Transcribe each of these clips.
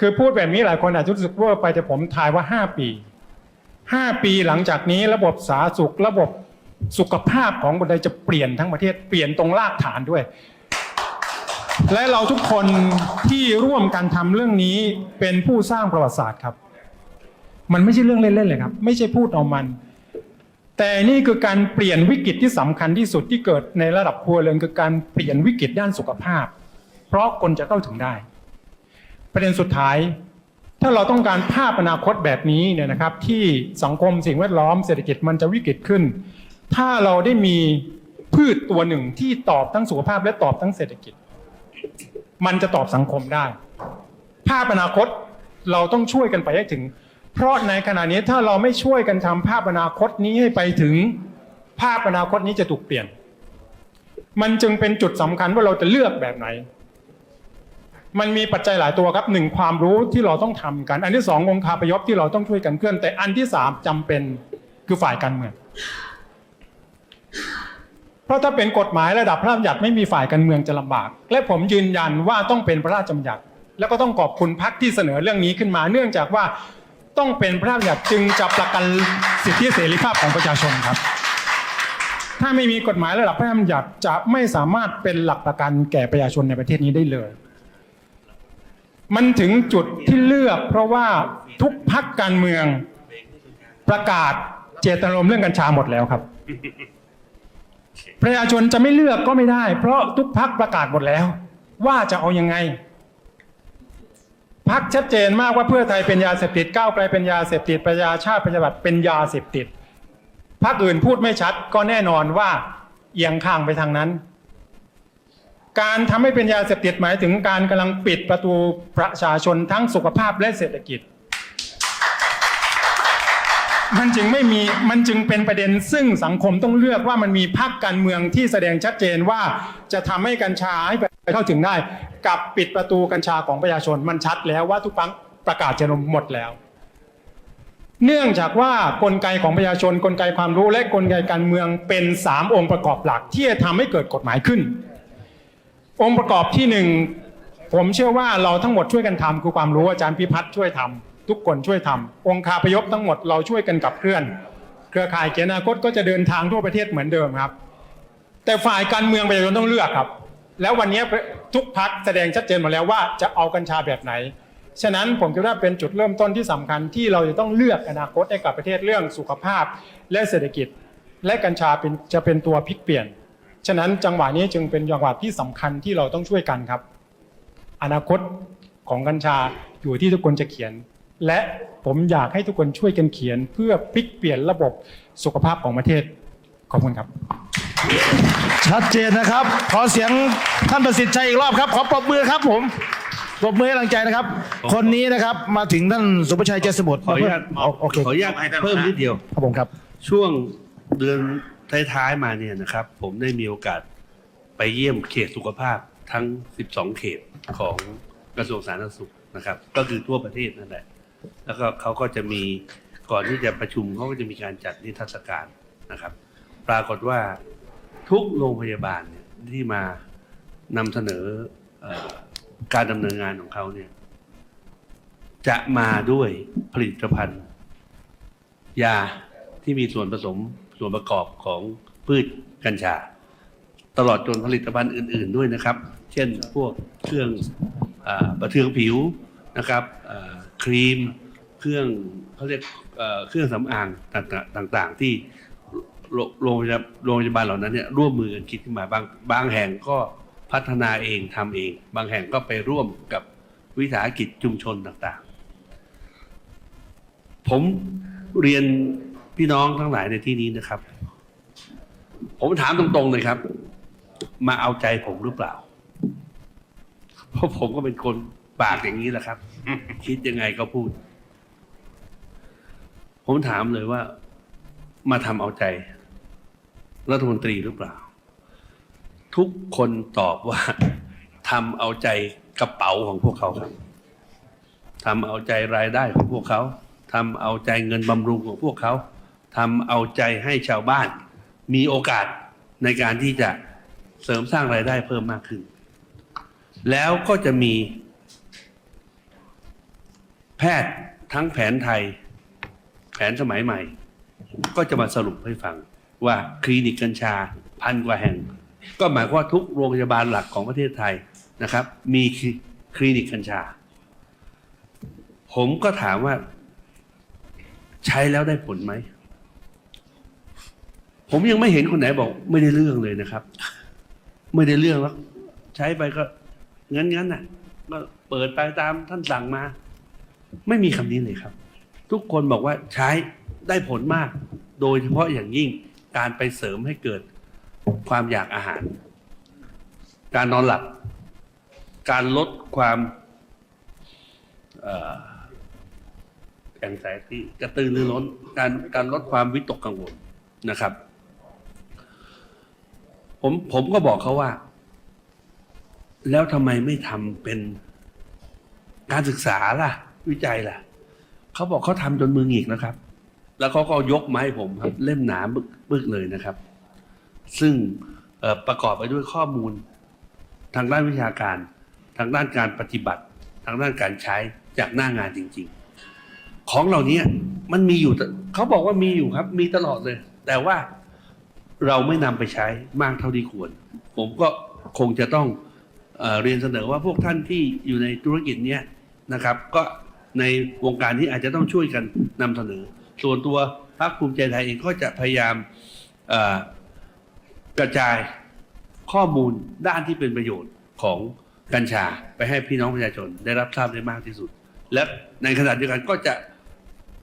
คือพูดแบบนี้หลายคนอาจจะรู้สึกว่าไปแต่ผมทายว่า 5 ปี 5 ปีหลังจากนี้ระบบสาธารณสุข ระบบสุขภาพของคนไทยจะเปลี่ยนทั้งประเทศเปลี่ยนตรงรากฐานด้วย และเราทุกคนที่ร่วมกันทำเรื่องนี้เป็นผู้สร้างประวัติศาสตร์ครับ มันไม่ใช่เรื่องเล่นๆเลยครับ ไม่ใช่พูดเอามัน แต่นี่คือการเปลี่ยนวิกฤตที่สำคัญที่สุดที่เกิดในระดับครัวเรือนคือการเปลี่ยนวิกฤตด้านสุขภาพ เพราะคนจะเข้าถึงได้ ประเด็นสุดท้าย ถ้าเราต้องการภาพอนาคตแบบนี้เนี่ยนะครับ ที่สังคมสิ่งแวดล้อมเศรษฐกิจมันจะวิกฤตขึ้น ถ้าเราได้มีพืชตัวหนึ่งที่ตอบทั้งสุขภาพและตอบทั้งเศรษฐกิจ มันจะตอบสังคมได้ ภาพอนาคตเราต้องช่วยกันไปให้ถึง เพราะในขณะนี้ถ้าเราไม่ช่วยกันทำภาพอนาคตนี้ให้ไปถึง ภาพอนาคตนี้จะถูกเปลี่ยน มันจึงเป็นจุดสำคัญว่าเราจะเลือกแบบไหน มันมีปัจจัยหลายตัวครับหนึ่งความรู้ที่เราต้องทำกัน อันที่สององค์คาพยพที่เราต้องช่วยกันเคลื่อน แต่อันที่สามจำเป็นคือฝ่ายการเมืองเพราะถ้าเป็นกฎหมายระดับพระราชบัญญัติไม่มีฝ่ายการเมืองจะลำบาก และผมยืนยันว่าต้องเป็นพระราชบัญญัติ แล้วก็ต้องขอบคุณพรรคที่เสนอเรื่องนี้ขึ้นมา เนื่องจากว่าต้องเป็นพระราชบัญญัติจึงจะประกันสิทธิเสรีภาพของประชาชนครับ ถ้าไม่มีกฎหมายระดับพระราชบัญญัติจะไม่สามารถเป็นหลักประกันแก่ประชาชนในประเทศนี้ได้เลย มันถึงจุดที่เลือก เพราะว่าทุกพักการเมืองประกาศเจตนารมณ์เรื่องกัญชาหมดแล้วครับ ประชาชนจะไม่เลือกก็ไม่ได้ เพราะทุกพักประกาศหมดแล้ว ว่าจะเอายังไงพักชัดเจนมากว่าเพื่อไทยเป็นยาเสพติดก้าวไกลเป็นยาเสพติดประชาชาติประชาธิปัตย์เป็นยาเสพติดพักอื่นพูดไม่ชัดก็แน่นอนว่าเอียงข้างไปทางนั้น การทำให้เป็นยาเสพติดหมายถึงการกำลังปิดประตูประชาชนทั้งสุขภาพและเศรษฐกิจ มันจึงไม่มีมันจึงเป็นประเด็นซึ่งสังคมต้องเลือกว่ามันมีพรรคการเมืองที่แสดงชัดเจนว่าจะทำให้กัญชาให้ไปเข้าถึงได้ กับปิดประตูกัญชาของประชาชนมันชัดแล้วว่าทุกพักประกาศเจตจำนงหมดแล้ว เนื่องจากว่ากลไกของประชาชน กลไกความรู้และกลไกการเมืองเป็นสามองค์ประกอบหลักที่จะทำให้เกิดกฎหมายขึ้น องค์ประกอบที่หนึ่งผมเชื่อว่าเราทั้งหมดช่วยกันทำคือความรู้อาจารย์พิพัฒน์ช่วยทำทุกคนช่วยทำองค์คาพยพทั้งหมดเราช่วยกันกับเคลื่อน เครือข่ายเกียรติอนาคตก็จะเดินทางทั่วประเทศเหมือนเดิมครับ แต่ฝ่ายการเมืองประชาชนต้องเลือกครับ แล้ววันนี้ทุกพักแสดงชัดเจนมาแล้วว่าจะเอากัญชาแบบไหนฉะนั้นผมคิดว่าเป็นจุดเริ่มต้นที่สำคัญที่เราจะต้องเลือกอนาคตให้กับประเทศเรื่องสุขภาพและเศรษฐกิจ และกัญชาเป็นจะเป็นตัวพลิกเปลี่ยน ฉะนั้นจังหวะนี้จึงเป็นจังหวะที่สำคัญที่เราต้องช่วยกันครับ อนาคตของกัญชาอยู่ที่ทุกคนจะเขียน และผมอยากให้ทุกคนช่วยกันเขียน เพื่อพลิกเปลี่ยนระบบสุขภาพของประเทศขอบคุณครับ ชัดเจนนะครับ ขอเสียงท่านประสิทธิ์ชัยอีกรอบครับ ขอปรบมือครับผมปรบมือให้กำลังใจนะครับ คนนี้นะครับมาถึงท่านสุภชัยเจษสมุทรขออนุญาตโอโอเคขออนุญาตเพิ่มนิดเดียวครับผมครับ ช่วงเดือน ท้ายๆมาเนี่ยนะครับ ผมได้มีโอกาสไปเยี่ยมเขตสุขภาพทั้ง 12 เขตของกระทรวงสาธารณสุขนะครับ ก็คือทั่วประเทศนั่นแหละ แล้วก็เขาก็จะมีก่อนที่จะประชุมเขาก็จะมีการจัดนิทรรศการนะครับ ปรากฏว่าทุกโรงพยาบาลเนี่ยที่มานำเสนอออการดำเนินงานของเขาเนี่ยจะมาด้วยผลิตภัณฑ์ ยาที่มีส่วนผสม ส่วนประกอบของพืชกัญชา ตลอดจนผลิตภัณฑ์อื่น ๆด้วยนะครับ เช่นพวกเครื่องอประเทืองผิวนะครับครีมเครื่องเขาเรียกเครื่องสำอางต่างๆ ที่โรงพยาบาลโรงพยาบาลเหล่านั้นเนี่ยร่วมมือกันคิดขึ้นมาบางบางแห่งก็พัฒนาเองทำเอง บางแห่งก็ไปร่วมกับวิสาหกิจชุมชนต่างๆ ผมเรียน พี่น้องทั้งหลายในที่นี้นะครับ ผมถามตรงๆเลยครับ มาเอาใจผมหรือเปล่า เพราะผมก็เป็นคนปากอย่างนี้แหละครับ คิดยังไงก็พูด ผมถามเลยว่า มาทำเอาใจ รัฐมนตรีหรือเปล่า ทุกคนตอบว่าทำเอาใจกระเป๋าของพวกเขาครับทำเอาใจรายได้ของพวกเขาทำเอาใจเงินบำรุงของพวกเขา ทำเอาใจให้ชาวบ้าน มีโอกาสในการที่จะเสริมสร้างรายได้เพิ่มมากขึ้น แล้วก็จะมี แพทย์ทั้งแผนไทย แผนสมัยใหม่ ก็จะมาสรุปให้ฟังว่าคลินิกกัญชาพันกว่าแห่ง ก็หมายความว่าทุกโรงพยาบาลหลักของประเทศไทยนะครับ มีคลินิกกัญชา ผมก็ถามว่า ใช้แล้วได้ผลไหม ผมยังไม่เห็นคนไหนบอก ไม่ได้เรื่องเลยนะครับ ไม่ได้เรื่องแล้วใช้ไปก็งั้นงั้นน่ะก็เปิดไปตามท่านสั่งมา ไม่มีคำนี้เลยครับ ทุกคนบอกว่าใช้ได้ผลมาก โดยเฉพาะอย่างยิ่งการไปเสริมให้เกิดความอยากอาหาร การนอนหลับ การลดความแองไซตี้กระตือรือร้น การการลดความวิตกกังวลนะครับ ผมผมก็บอกเขาว่า แล้วทำไมไม่ทำเป็นการศึกษาล่ะ วิจัยล่ะ เขาบอกเขาทำจนมือหงิกนะครับ แล้วเขาก็ยกมาให้ผมครับ เล่มหนาบึกบึกเลยนะครับ ซึ่งเอ่อประกอบไปด้วยข้อมูล ทางด้านวิชาการ ทางด้านการปฏิบัติ ทางด้านการใช้จากหน้างานจริง ๆ ของเหล่านี้มันมีอยู่ตเขาบอกว่ามีอยู่ครับ มีตลอดเลย แต่ว่า เราไม่นำไปใช้มากเท่าที่ควร ผมก็คงจะต้องเออเรียนเสนอว่าพวกท่านที่อยู่ในธุรกิจเนี้ยนะครับ ก็ในวงการนี้อาจจะต้องช่วยกันนำเสนอ ส่วนตัวพรรคภูมิใจไทยเองก็จะพยายามเอ่อกระจายข้อมูลด้านที่เป็นประโยชน์ของกัญชาไปให้พี่น้องประชาชนได้รับทราบได้มากที่สุด และในขณะเดียวกันก็จะ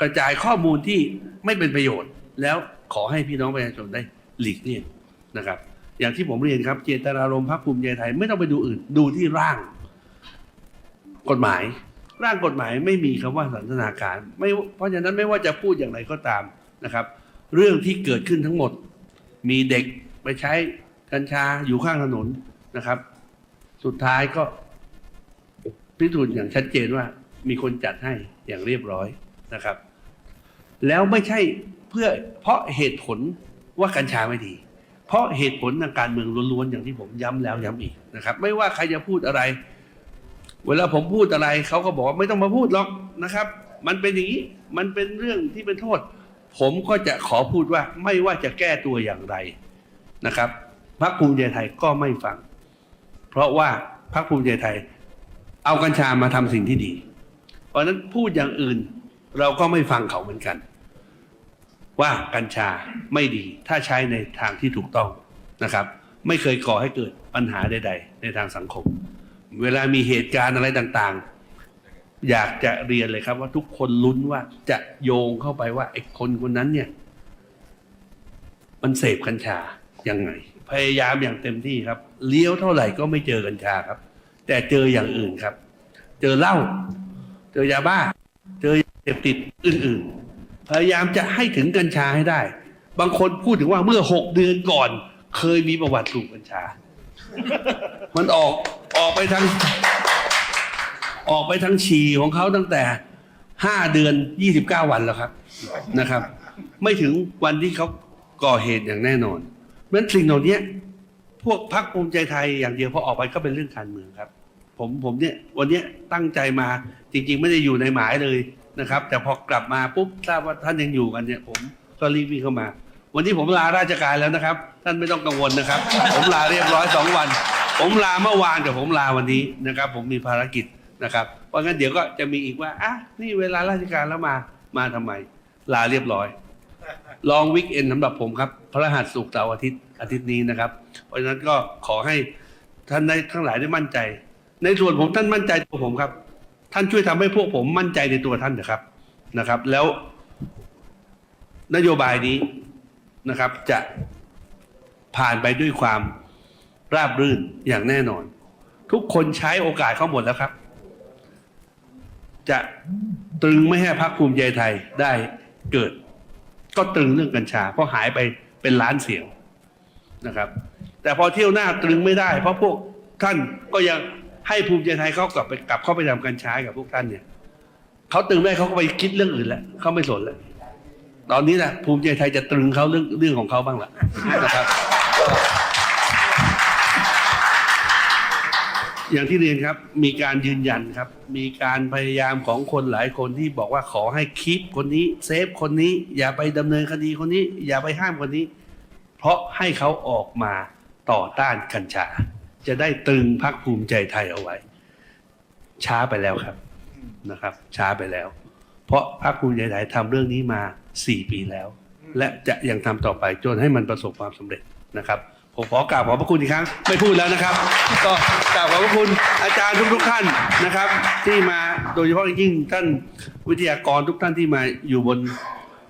กระจายข้อมูลที่ไม่เป็นประโยชน์ แล้วขอให้พี่น้องประชาชนได้ หลีกเลี่ยงนะครับ อย่างที่ผมเรียนครับเจตนารมณ์พรรคภูมิใจไทยไม่ต้องไปดูอื่นดูที่ร่าง กฎหมาย ร่างกฎหมายไม่มีคำว่าสันทนาการ ไม่เพราะฉะนั้นไม่ว่าจะพูดอย่างไรก็ตามนะครับ เรื่องที่เกิดขึ้นทั้งหมด มีเด็กไปใช้กัญชาอยู่ข้างถนนนะครับ สุดท้ายก็พิสูจน์อย่างชัดเจนว่ามีคนจัดให้อย่างเรียบร้อยนะครับ แล้วไม่ใช่เพื่อเพราะเหตุผล ว่ากัญชาไม่ดี เพราะเหตุผลทางการเมืองล้วนๆอย่างที่ผมย้ำแล้วย้ำอีกนะครับ ไม่ว่าใครจะพูดอะไร เวลาผมพูดอะไรเขาก็บอกว่าไม่ต้องมาพูดหรอกนะครับ มันเป็นอย่างนี้มันเป็นเรื่องที่เป็นโทษ ผมก็จะขอพูดว่าไม่ว่าจะแก้ตัวอย่างไรนะครับพรรคภูมิใจไทยก็ไม่ฟัง เพราะว่าพรรคภูมิใจไทย เอากัญชามาทำสิ่งที่ดี เพราะนั้นพูดอย่างอื่นเราก็ไม่ฟังเขาเหมือนกัน ว่ากัญชาไม่ดี ถ้าใช้ในทางที่ถูกต้องนะครับ ไม่เคยก่อให้เกิดปัญหาใด ๆ ในทางสังคม เวลามีเหตุการณ์อะไรต่างๆ อยากจะเรียนเลยครับว่าทุกคนลุ้นว่าจะโยงเข้าไปว่าไอ้คนคนนั้นเนี่ย มันเสพกัญชายังไง พยายามอย่างเต็มที่ครับ เลี้ยวเท่าไหร่ก็ไม่เจอกัญชาครับ แต่เจออย่างอื่นครับ เจอเหล้าเจอยาบ้า เจอเสพติดอื่นๆ พยายามจะให้ถึงกัญชาให้ได้ บางคนพูดถึงว่าเมื่อหกเดือนก่อน เคยมีประวัติสูบกัญชา มันออกออกไปทาง ออกไปทางฉี่ของเขาตั้งแต่ห้าเดือนยี่สิบเก้าวันแล้วครับนะครับ ไม่ถึงวันที่เขาก่อเหตุอย่างแน่นอนเพราะฉะนั้นสิ่งเหล่านี้พวกพรรคภูมิใจไทยอย่างเดียวพอออกไปก็เป็นเรื่องการเมืองครับ ผมผมเนี่ยวันนี้ตั้งใจมาจริง ๆ ไม่ได้อยู่ในหมายเลย นะครับ แต่พอกลับมาปุ๊บทราบว่าท่านยังอยู่กันเนี่ย ผมก็รีบวิ่งเข้ามา วันนี้ผมลาราชการแล้วนะครับ ท่านไม่ต้องกังวลนะครับ ผมลาเรียบร้อยสองวัน ผมลาเมื่อวานแต่ผมลาวันนี้นะครับ ผมมีภารกิจนะครับเพราะงั้นเดี๋ยวก็จะมีอีกว่าอะนี่เวลาราชการแล้วมามาทำไม ลาเรียบร้อย ลองวิกเอนสำหรับผมครับพระรหัสสุกเสาร์อาทิตย์อาทิตย์นี้นะครับ เพราะฉะนั้นก็ขอให้ท่านได้ทั้งหลายได้มั่นใจ ในส่วนผมท่านมั่นใจตัวผมครับ ท่านช่วยทำให้พวกผมมั่นใจในตัวท่านเถอะครับนะครับ แล้วนโยบายนี้นะครับ จะผ่านไปด้วยความราบรื่นอย่างแน่นอน ทุกคนใช้โอกาสเข้าหมดแล้วครับ จะตรึงไม่ให้พรรคภูมิใจไทยได้เกิด ก็ตรึงเรื่องกัญชา เพราะหายไปเป็นล้านเสียงนะครับ แต่พอเที่ยวหน้าตรึงไม่ได้ เพราะพวกท่านก็ยัง ให้ภูมิใจไทยเขากลับไปกลับเข้าไปทำกัญชากับพวกท่านเนี่ยเขาตึงไม่ได้เขาก็ไปคิดเรื่องอื่นแล้วเขาไม่สนแล้วตอนนี้นะภูมิใจไทยจะตรึงเขาเรื่องเรื่องของเขาบ้างละนะครับ อย่างที่เรียนครับมีการยืนยันครับ มีการพยายามของคนหลายคนที่บอกว่าขอให้คีปคนนี้เซฟคนนี้ อย่าไปดำเนินคดีคนนี้ อย่าไปห้ามคนนี้ เพราะให้เขาออกมาต่อต้านกัญชา จะได้ตึงพักภูมิใจไทยเอาไว้ ช้าไปแล้วครับนะครับ ช้าไปแล้ว เพราะพรรคภูมิใจไทยทำเรื่องนี้มาสี่ปีแล้ว และจะยังทำต่อไปจนให้มันประสบความสำเร็จนะครับผมขอกราบขอบพระคุณอีกครั้งไม่พูดแล้วนะครับ ก็กราบขอบพระคุณอาจารย์ทุกๆท่านนะครับ ที่มาโดยเฉพาะยิ่งท่านวิทยากรทุกท่านที่มาอยู่บน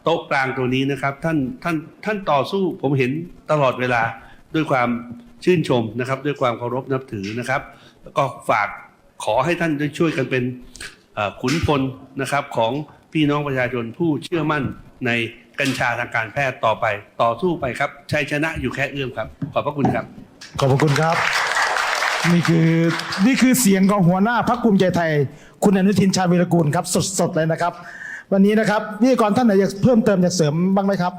โต๊ะกลางตัวนี้นะครับ ท่านท่านท่านต่อสู้ผมเห็นตลอดเวลาด้วยความ ชื่นชมนะครับ ด้วยความเคารพนับถือนะครับ แล้วก็ฝากขอให้ท่านได้ช่วยกันเป็นขุนพลนะครับของพี่น้องประชาชนผู้เชื่อมั่นในกัญชาทางการแพทย์ต่อไป ต่อสู้ไปครับชัยชนะอยู่แค่เอื้อมครับ ขอบพระคุณครับ ขอบพระคุณครับ นี่คือนี่คือเสียงของหัวหน้าพักภูมิใจไทย คุณอนุทินชาญวีรกูลครับ สดๆเลยนะครับ วันนี้นะครับนี่ก่อนท่านไหนอยากเพิ่มเติมอยากเสริมบ้างไหมครับ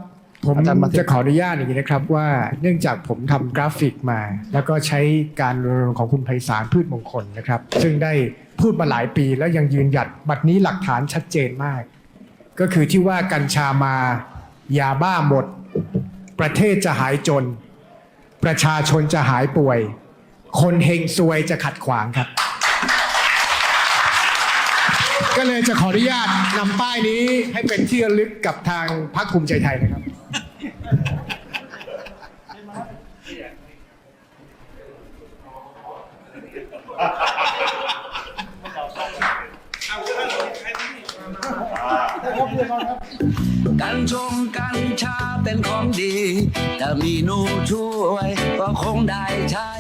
ผมอาจารย์มาเทจะขออนุญาตอย่างนี้นะครับว่าเนื่องจากผมทำกราฟิกมา แล้วก็ใช้การรณรงค์ของคุณไพศาลพืชมงคลนะครับ ซึ่งได้พูดมาหลายปีแล้วยังยืนหยัดบัดนี้หลักฐานชัดเจนมาก ก็คือที่ว่ากัญชามายาบ้าหมด ประเทศจะหายจน ประชาชนจะหายป่วย คนเฮงซวยจะขัดขวางครับ ก็เลยจะขออนุญาตนำป้ายนี้ให้เป็นที่ระลึกกับทางพรรคภูมิใจไทยนะครับ กัญชงกัญชาเป็นของดี ถ้ามีหนูช่วยก็คงได้ใช้